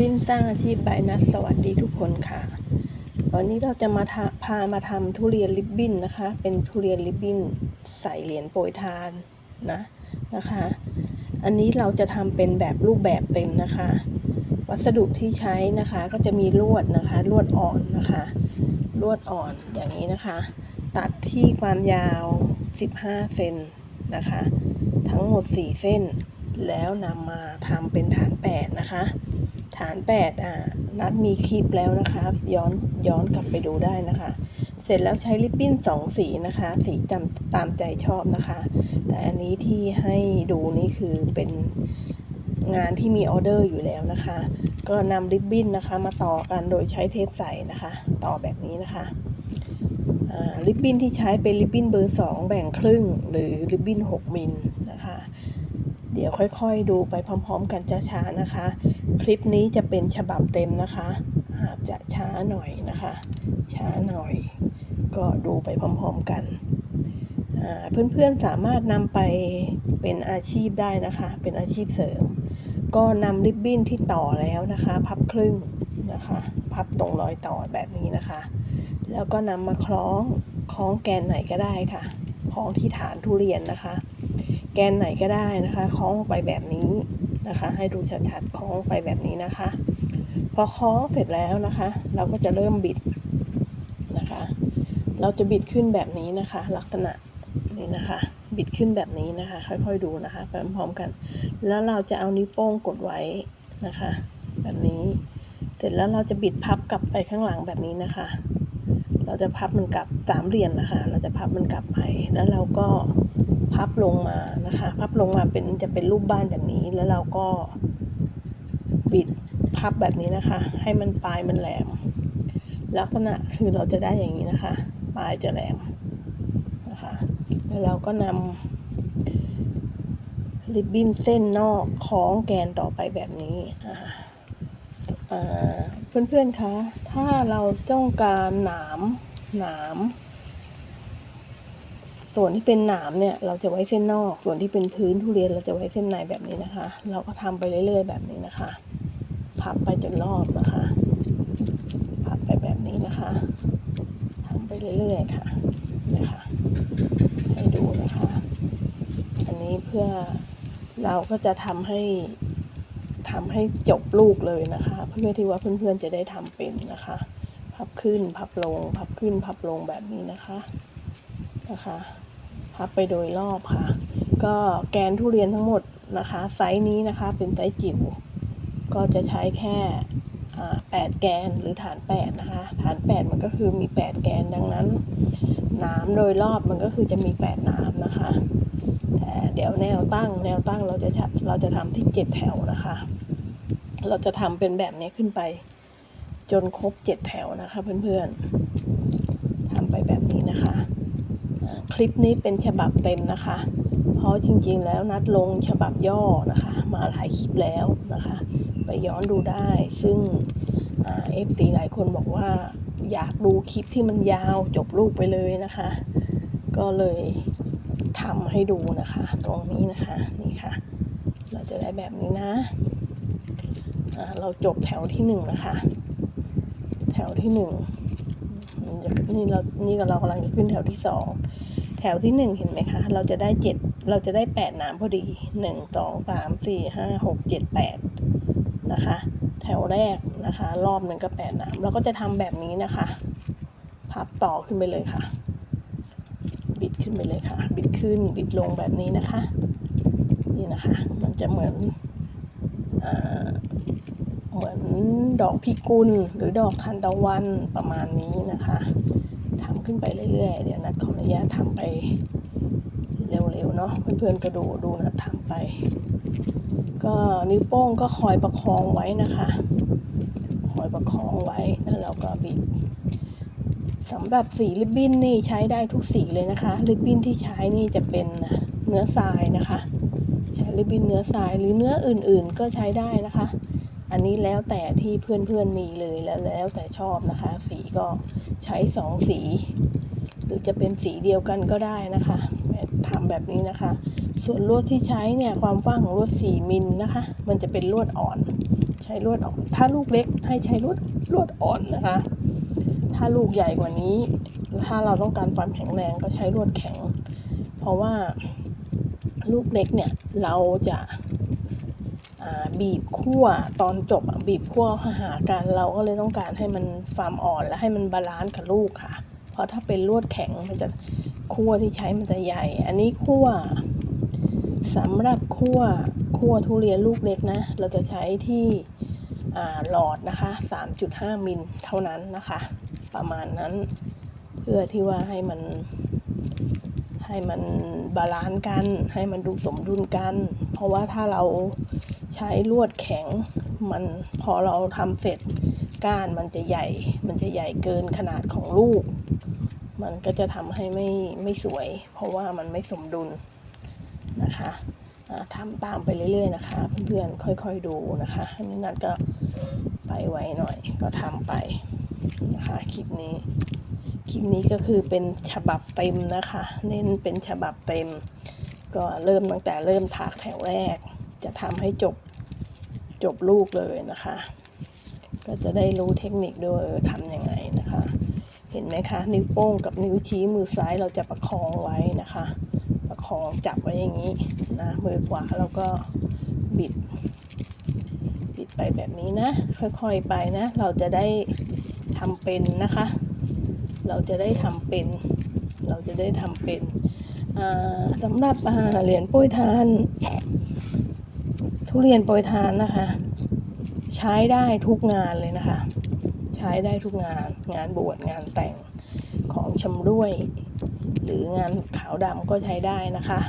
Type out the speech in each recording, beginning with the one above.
บินสร้างอาชีพใบนัดสวัสดีทุกคนค่ะวันนี้เราจะมาพามาทำทุเรียนริบบิ้นนะคะ เป็นทุเรียนริบบิ้นใส่เหรียญโปรยทานนะนะคะ อันนี้เราจะทำเป็นแบบรูปแบบเต็มนะคะ วัสดุที่ใช้นะคะก็จะมีลวดนะคะลวดอ่อนนะคะ ลวดอ่อนอย่างนี้นะคะ ตัดที่ความยาว 15 เซนนะคะ ทั้งหมด 4 เส้น แล้วนำมาทำเป็นฐาน นะคะ ฐาน8อ่านัดมีคลิปแล้วนะคะย้อนย้อนกลับไปดูได้นะคะ เสร็จแล้วใช้ริบบิ้น2สีนะคะ สีจำตามใจชอบนะคะ แต่อันนี้ที่ให้ดูนี่คือเป็นงานที่มีออเดอร์อยู่แล้วนะคะ ก็นำริบบิ้นนะคะมาต่อกันโดยใช้เทปใสนะคะ ต่อแบบนี้นะคะริบบิ้นที่ใช้เป็นริบบิ้นเบอร์ 2 แบ่งครึ่ง หรือริบบิ้น 6 มิล เดี๋ยวค่อยๆ ดูไปพร้อม ๆ กันช้าๆนะคะ คลิปนี้จะเป็นฉบับเต็มนะคะ อาจจะช้าหน่อยนะคะ ช้าหน่อย ก็ดูไปพร้อม ๆ กันเพื่อนๆสามารถนำไปเป็นอาชีพได้นะคะ เป็นอาชีพเสริม ก็นำริบบิ้นที่ต่อแล้วนะคะ พับครึ่งนะคะ พับตรงรอยต่อแบบนี้นะคะ แล้วก็นำมาคล้องคล้องแกนไหนก็ได้ค่ะคล้องที่ฐานทุเรียนนะคะ แกนไหนก็ได้นะคะคล้องไปแบบนี้นะคะ ให้ดูชัดๆคล้องไปแบบนี้นะคะ พอคล้องเสร็จแล้วนะคะ เราก็จะเริ่มบิดนะคะ เราจะบิดขึ้นแบบนี้นะคะ ลักษณะนี้นะคะ บิดขึ้นแบบนี้นะคะ ค่อยๆดูนะคะไปพร้อมๆกัน แล้วเราจะเอานิ้วโป้งกดไว้นะคะ แบบนี้ เสร็จแล้วเราจะบิดพับกลับไปข้างหลังแบบนี้นะคะ เราจะพับมันกลับสามเหรียญนะคะ เราจะพับมันกลับไปแล้วเราก็ พับลงมานะคะ พับลงมาเป็นจะเป็นรูปบ้านแบบนี้ แล้วเราก็บิดพับแบบนี้นะคะ ให้มันปลายมันแหลม ลักษณะคือเราจะได้อย่างนี้นะคะ ปลายจะแหลมนะคะ แล้วเราก็นำริบบิ้นเส้นนอกคล้องแกนต่อไปแบบนี้อ่าอ่าเพื่อนๆคะ ถ้าเราต้องการหนามหนาม ส่วนที่เป็นหนามเนี่ยเราจะไว้เส้นนอก ส่วนที่เป็นพื้นทุเรียนเราจะไว้เส้นในแบบนี้นะคะ เราก็ทำไปเรื่อย ๆ แบบนี้นะคะ พับไปจนรอบนะคะ พับไปแบบนี้นะคะทำไปเรื่อยๆค่ะนะคะ ให้ดูนะคะ อันนี้เพื่อเราก็จะทำให้ทำให้จบลูกเลยนะคะ เพื่อที่ว่าเพื่อนๆจะได้ทำเป็นนะคะ พับขึ้นพับลง พับขึ้นพับลงแบบนี้นะคะนะคะ พับไปโดยรอบค่ะ ก็แกนทุเรียนทั้งหมดนะคะ ไซส์นี้นะคะเป็นไซส์จิ๋วก็จะใช้แค่อ่าแปดแกนหรือฐานแปดนะคะฐานแปดมันก็คือมีแปดแกนดังนั้นน้ำโดยรอบมันก็คือจะมีแปดน้ำนะคะแต่เดี๋ยวแนวตั้งแนวตั้งเราจะชัดเราจะทำที่เจ็ดแถวนะคะ เราจะทำเป็นแบบนี้ขึ้นไป จนครบเจ็ดแถวนะคะเพื่อนๆทำไปแบบนี้นะคะ คลิปนี้เป็นฉบับเต็มนะคะ เพราะจริงๆแล้วนัดลงฉบับย่อนะคะ มาหลายคลิปแล้วนะคะ ไปย้อนดูได้ ซึ่งเอฟซีหลายคนบอกว่าอยากดูคลิปที่มันยาวจบลูกไปเลยนะคะ ก็เลยทำให้ดูนะคะ ตรงนี้นะคะนี่ค่ะ เราจะได้แบบนี้นะอ่าเราจบแถวที่หนึ่งนะคะ แถวที่หนึ่งนี่เรานี่ก็เรากำลังจะขึ้นแถวที่สอง ถวที่หนึ่งเห็นไหมคะ เราจะได้เจ็ดเราจะได้แปดน้ำพอดีหนึ่งสองสามสี่ห้าหกเจ็ดแปดนะคะ แถวแรกนะคะ รอบหนึ่งก็แปดน้ำเราก็จะทำแบบนี้นะคะ พับต่อขึ้นไปเลยค่ะ บิดขึ้นไปเลยค่ะ บิดขึ้นบิดลงแบบนี้นะคะ นี่นะคะ มันจะเหมือนอเหมือนดอกพิกุลหรือดอกทานตะวันประมาณนี้นะคะ ขึ้นไปเรื่อยๆ เดี๋ยวนัดขออนุญาตทำไปเร็วๆเนาะเพื่อนๆก็ดูดูนะทำไป ก็นิ้วโป้งก็คอยประคองไว้นะคะ คอยประคองไว้แล้วเราก็บิดสำหรับสีริบบิ้นนี่ใช้ได้ทุกสีเลยนะคะ ริบบิ้นที่ใช้นี่จะเป็นเนื้อทรายนะคะ ใช้ริบบิ้นเนื้อทรายหรือเนื้ออื่นๆ ก็ใช้ได้นะคะ อันนี้แล้วแต่ที่เพื่อนๆมีเลยแล้วแล้วแต่ชอบนะคะ สีก็ ใช้สองสี หรือจะเป็นสีเดียวกันก็ได้นะคะทำแบบนี้นะคะ ส่วนลวดที่ใช้เนี่ยความกว้างของลวด 4มิลนะคะ มันจะเป็นลวดอ่อน ใช้ลวดอ่อน ถ้าลูกเล็กให้ใช้ลวดลวดอ่อนนะคะ ถ้าลูกใหญ่กว่านี้ ถ้าเราต้องการความแข็งแรงก็ใช้ลวดแข็ง เพราะว่าลูกเล็กเนี่ยเราจะ บีบคั่วตอนจบบีบคั่วหากันเราก็เลยต้องการให้มันความอ่อนและให้มันบาลานซ์กับลูกค่ะ เพราะถ้าเป็นลวดแข็งมันจะคั่วที่ใช้มันจะใหญ่ อันนี้คั่วสำหรับคั่วคั่วทุเรียนลูกเล็กนะ เราจะใช้ที่หลอดนะคะ 3.5 มิลเท่านั้นนะคะ ประมาณนั้นเพื่อที่ว่าให้มันให้มันบาลานซ์กัน ให้มันดูสมดุลกัน เพราะว่าถ้าเรา ใช้ลวดแข็งมันพอเราทำเสร็จก้านมันจะใหญ่ มันจะใหญ่เกินขนาดของลูก มันก็จะทำให้ไม่ไม่สวย เพราะว่ามันไม่สมดุลนะคะอ่าทำตามไปเรื่อยๆนะคะ เพื่อนๆค่อยๆดูนะคะนนี้นัดก็ไปไวหน่อยก็ทำไปนะคะคลิปนี้ คลิปนี้ก็คือเป็นฉบับเต็มนะคะ เน้นเป็นฉบับเต็ม ก็เริ่มตั้งแต่เริ่มถากแถวแรก จะทำให้จบจบลูกเลยนะคะ ก็จะได้รู้เทคนิคด้วยทำยังไงนะคะ เห็นไหมคะ นิ้วโป้งกับนิ้วชี้มือซ้ายเราจะประคองไว้นะคะ ประคองจับไว้อย่างนี้นะมือขวาเราก็บิด บิดไปแบบนี้นะ ค่อยๆไปนะ เราจะได้ทำเป็นนะคะ เราจะได้ทำเป็น เราจะได้ทำเป็นสำหรับอ่าเหรียญโปรยทาน ทุเรียนโปรยทานนะคะ ใช้ได้ทุกงานเลยนะคะ ใช้ได้ทุกงาน งานบวชงานแต่งของชำร่วย หรืองานขาวดำก็ใช้ได้นะคะ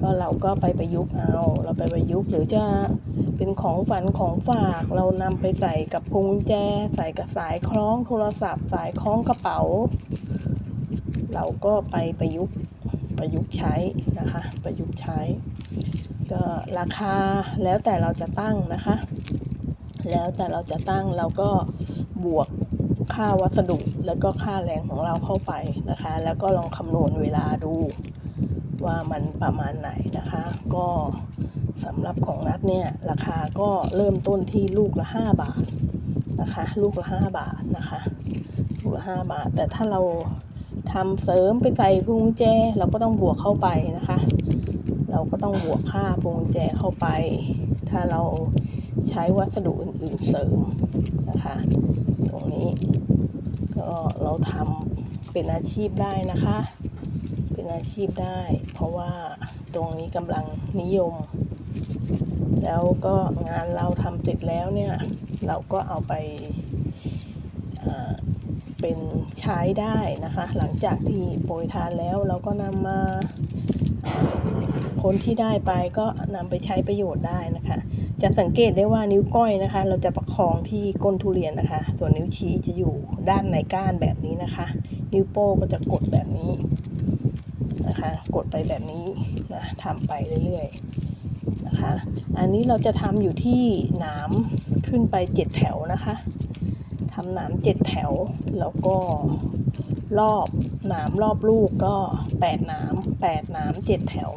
ก็เราก็ไปประยุกต์เอาเราไปประยุกต์หรือจะเป็นของฝันของฝากเรานำไปใส่กับพวงกุญแจ ใส่กับสายคล้องโทรศัพท์ สายคล้องกระเป๋า เราก็ไปประยุกต์ประยุกต์ใช้นะคะ ประยุกต์ใช้ ก็ราคาแล้วแต่เราจะตั้งนะคะ แล้วแต่เราจะตั้งเราก็บวกค่าวัสดุแล้วก็ค่าแรงของเราเข้าไปนะคะ แล้วก็ลองคำนวณเวลาดูว่ามันประมาณไหนนะคะ ก็สำหรับของนัดเนี่ยราคาก็เริ่มต้นที่ลูกละ 5 บาทนะคะ ลูกละ 5 บาทนะคะ ลูกละ 5 บาท แต่ถ้าเราทำเสริมไปใส่กุญแจเราก็ต้องบวกเข้าไปนะคะ เราก็ต้องบวกค่าพวงแจเข้าไป ถ้าเราใช้วัสดุอื่นๆเสริมนะคะ ตรงนี้ ก็เราทำเป็นอาชีพได้นะคะ เป็นอาชีพได้ เพราะว่าตรงนี้กำลังนิยม แล้วก็งานเราทำเสร็จแล้วเนี่ย เราก็เอาไปเป็นใช้ได้นะคะ หลังจากที่โปรยทานแล้วเราก็นำมา ผลที่ได้ไปก็นำไปใช้ประโยชน์ได้นะคะ จะสังเกตได้ว่านิ้วก้อยนะคะ เราจะประคองที่ก้นทุเรียนนะคะ ส่วนนิ้วชี้จะอยู่ด้านในก้านแบบนี้นะคะ นิ้วโป้งก็จะกดแบบนี้นะคะ กดไปแบบนี้นะทำไปเรื่อยๆนะคะ อันนี้เราจะทำอยู่ที่หนามขึ้นไปเจ็ดแถวนะคะทำหนามเจ็ดแถวแล้วก็รอบหนามรอบลูกก็แปดหนามแปดหนามเจ็ดแถว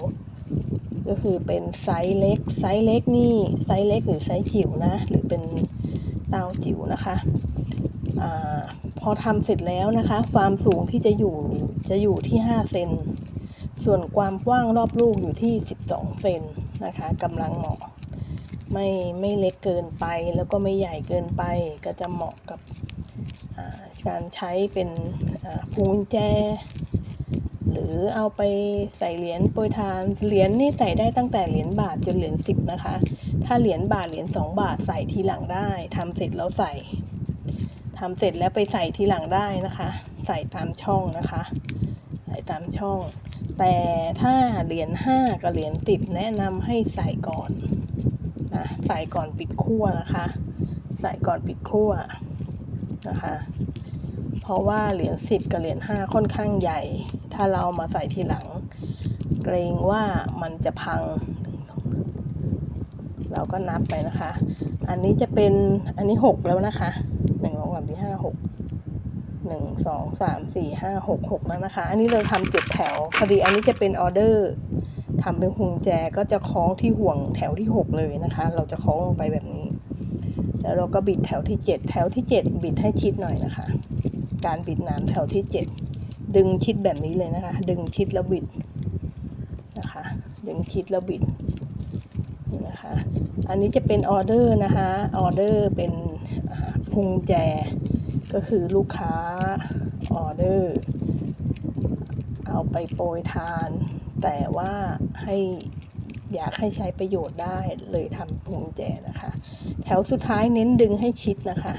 ก็คือเป็นไซส์เล็ก ไซส์เล็กนี่ไซส์เล็กหรือไซส์จิ๋วนะ หรือเป็นเตาจิ๋วนะคะอาพอทำเสร็จแล้วนะคะ ความสูงที่จะอยู่จะอยู่ที่ 5 เซน ส่วนความกว้างรอบลูกอยู่ที่ 12 เซนนะคะกำลังเหมาะ ไม่ไม่เล็กเกินไปแล้วก็ไม่ใหญ่เกินไปก็จะเหมาะกับการใช้เป็นอ่าพวงแจ หรือเอาไปใส่เหรียญโปรยทาน เหรียญนี่ใส่ได้ตั้งแต่เหรียญบาทจนเหรียญสิบนะคะ ถ้าเหรียญบาทเหรียญสองบาทใส่ทีหลังได้ทำเสร็จแล้วใส่ทำเสร็จแล้วไปใส่ทีหลังได้นะคะ ใส่ตามช่องนะคะ ใส่ตามช่อง แต่ถ้าเหรียญห้ากับเหรียญติดแนะนำให้ใส่ก่อนนะใส่ก่อนปิดขั้วนะคะ ใส่ก่อนปิดขั้วนะคะ เพราะว่าเหรียญสิบกับเหรียญห้าค่อนข้างใหญ่ ถ้าเรามาใส่ทีหลัง เกรงว่ามันจะพัง เราก็นับไปนะคะ อันนี้จะเป็นอันนี้หกแล้วนะคะหนึ่งสองสามสี่ห้าหกหนึ่งสองสามสี่ห้าหกหกแล้วนะคะ อันนี้เราทำเจ็ดแถว พอดีอันนี้จะเป็นออเดอร์ทำเป็นพวงแจก็จะคล้องที่ห่วงแถวที่หกเลยนะคะ เราจะคล้องลงไปแบบนี้ แล้วเราก็บิดแถวที่เจ็ดแถวที่เจ็ดบิดให้ชิดหน่อยนะคะ การบิดหนามแถวที่เจ็ดดึงชิดแบบนี้เลยนะคะ ดึงชิดแล้วบิดนะคะ ดึงชิดแล้วบิดนี่นะคะ อันนี้จะเป็นออเดอร์นะคะออเดอร์เป็นพุงแจก็คือลูกค้าออเดอร์เอาไปโปรยทาน แต่ว่าให้อยากให้ใช้ประโยชน์ได้เลยทำพุงแจนะคะ แถวสุดท้ายเน้นดึงให้ชิดนะคะ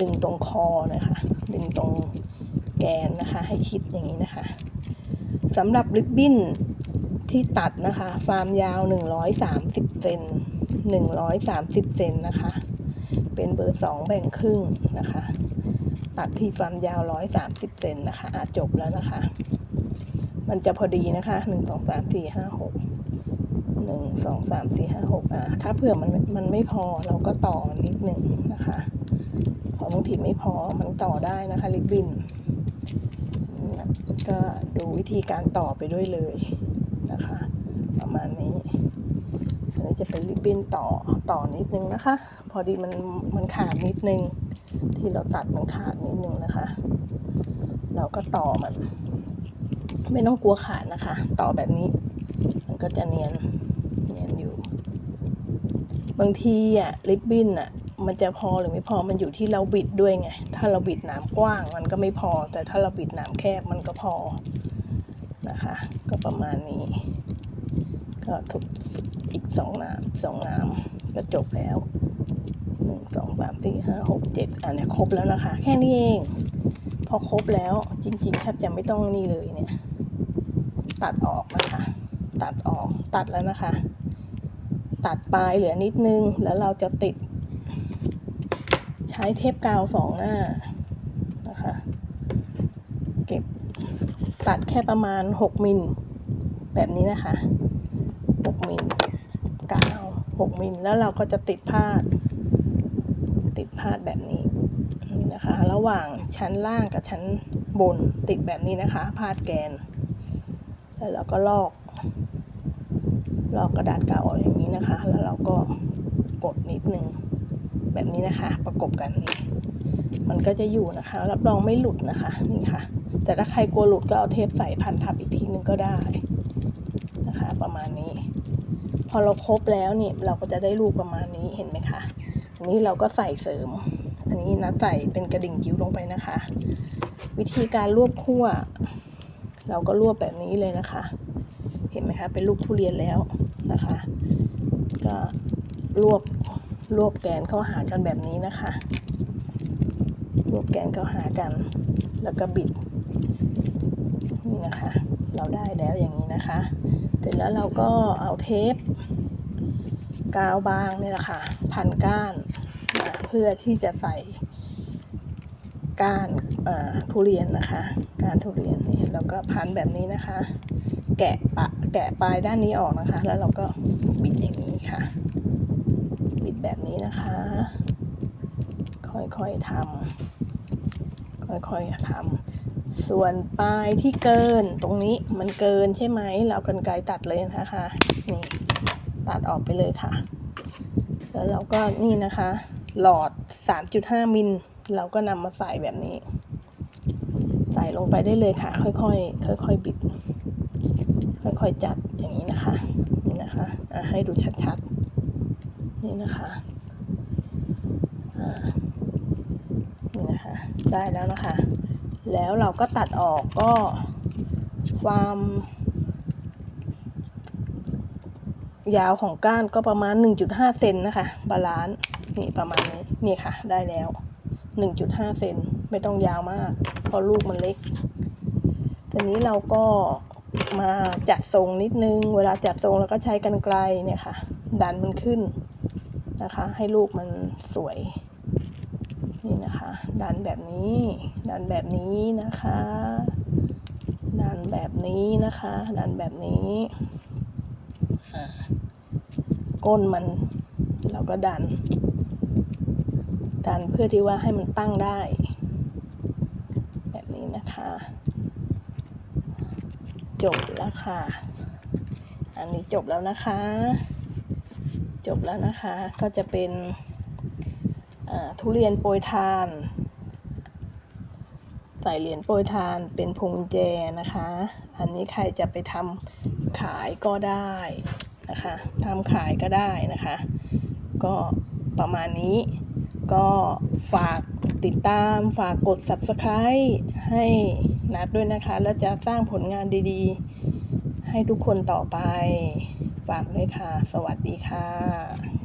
ดึงตรงคอนะคะ ดึงตรงแกนนะคะ ให้ชิดอย่างนี้นะคะสำหรับริบบิ้นที่ตัดนะคะฟาร์มยาว 130เซน130เซนนะคะ เป็นเบอร์2แบ่งครึ่งนะคะ ตัดที่ฟาร์มยาว 130เซนนะคะอาจบแล้วนะคะ มันจะพอดีนะคะ 1 2 3 4 5 6หนึ่งสองสามสี่ห้าหกอะถ้าเผื่อมันมันไม่พอเราก็ต่อนิดหนึ่งนะคะ บางทีไม่พอมันต่อได้นะคะริบบินก็ดูวิธีการต่อไปด้วยเลยนะคะ ประมาณนี้อันนี้จะเป็นริบบิ้นต่อต่อนิดนึงนะคะ พอดีมันมันขาดนิดนึง ที่เราตัดมันขาดนิดนึงนะคะ เราก็ต่อมัน ไม่ต้องกลัวขาดนะคะ ต่อแบบนี้ มันก็จะเนียนเนียนอยู่ บางทีอะริบบิ้นอะ มันจะพอหรือไม่พอมันอยู่ที่เราบิดด้วยไง ถ้าเราบิดหนามกว้างมันก็ไม่พอ แต่ถ้าเราบิดหนามแคบมันก็พอนะคะ ก็ประมาณนี้ ก็ทุกอีกสองหนามสองหนามก็จบแล้วหนึ่งสองสามสี่ห้าหกเจ็ดอันนี้ครบแล้วนะคะ แค่นี้เอง พอครบแล้วจริงๆแทบจะไม่ต้องนี่เลยเนี่ย ตัดออกนะคะ ตัดออกตัดแล้วนะคะ ตัดปลายเหลือนิดนึงแล้วเราจะติด ช้เทปกาวสองหน้านะคะ เก็บตัดแค่ประมาณหกมิลแบบนี้นะคะหกมิลกาวหกมิลแล้วเราก็จะติดพาด ติดพาดแบบนี้นี่นะคะ ระหว่างชั้นล่างกับชั้นบนติดแบบนี้นะคะ พาดแกน แล้วเราก็ลอก ลอกกระดาษกาวออกอย่างนี้นะคะ แล้วเราก็กดนิดนึง แบบนี้นะคะ ประกบกันนี่มันก็จะอยู่นะคะ รับรองไม่หลุดนะคะนี่ค่ะ แต่ถ้าใครกลัวหลุดก็เอาเทปใส่พันทับอีกทีนึงก็ได้นะคะ ประมาณนี้ พอเราครบแล้วนี่เราก็จะได้ลูกประมาณนี้เห็นไหมคะอันนี้เราก็ใส่เสริม อันนี้นะใส่เป็นกระดิ่งจิ้วลงไปนะคะ วิธีการรวบคั่ว เราก็รวบแบบนี้เลยนะคะ เห็นไหมคะเป็นลูกทุเรียนแล้วนะคะ ก็รวบ รวบแกนเข้าหากันแบบนี้นะคะรวบแกนเข้าหากัน แล้วก็บิด นี่นะคะ เราได้แล้วอย่างนี้นะคะ เสร็จแล้วเราก็เอาเทป กาวบางนี่แหละค่ะ พันก้านนะเพื่อที่จะใส่ก้านทุเรียนนะคะก้านทุเรียนนี่แล้วก็พันแบบนี้นะคะ แกะปะแกะปลายด้านนี้ออกนะคะ แล้วเราก็บิดอย่างนี้ค่ะบิด แบบนี้นะคะ ค่อยๆทำค่อยๆทำส่วนปลายที่เกินตรงนี้มันเกินใช่ไหมเรากันไกตัดเลยนะคะนี่ตัดออกไปเลยค่ะ แล้วเราก็นี่นะคะ หลอด 3.5 มิลเราก็นำมาใส่แบบนี้ ใส่ลงไปได้เลยค่ะ ค่อยๆค่อยๆบิด ค่อยๆจัดอย่างนี้นะคะนี่นะคะะให้ดูชัดๆ นี่นะคะอ่านี่นะคะได้แล้วนะคะ แล้วเราก็ตัดออกก็ความยาวของก้านก็ประมาณ 1.5 เซนนะคะ บาลานซ์นี่ประมาณนี้นี่ค่ะ ได้แล้ว 1.5 เซนไม่ต้องยาวมากเพราะลูกมันเล็กทีนี้เราก็มาจัดทรงนิดนึง เวลาจัดทรงเราก็ใช้กันไกลเนี่ยค่ะ ดันมันขึ้น นะคะ ให้ลูกมันสวยนี่นะคะ ดันแบบนี้ ดันแบบนี้นะคะ ดันแบบนี้นะคะ ดันแบบนี้อ่าก้นมันเราก็ดัน ดันเพื่อที่ว่าให้มันตั้งได้ แบบนี้นะคะ จบแล้วค่ะ อันนี้จบแล้วนะคะ จบแล้วนะคะ ก็จะเป็นทุเรียนโปรยทาน ใส่เหรียญโปรยทานเป็นพวงแจนะคะ อันนี้ใครจะไปทำขายก็ได้นะคะทำขายก็ได้นะคะ ก็ประมาณนี้ก็ฝากติดตามฝากกด subscribe ให้นัดด้วยนะคะ แล้วจะสร้างผลงานดีๆ ให้ทุกคนต่อไป ฝากด้วยค่ะ สวัสดีค่ะ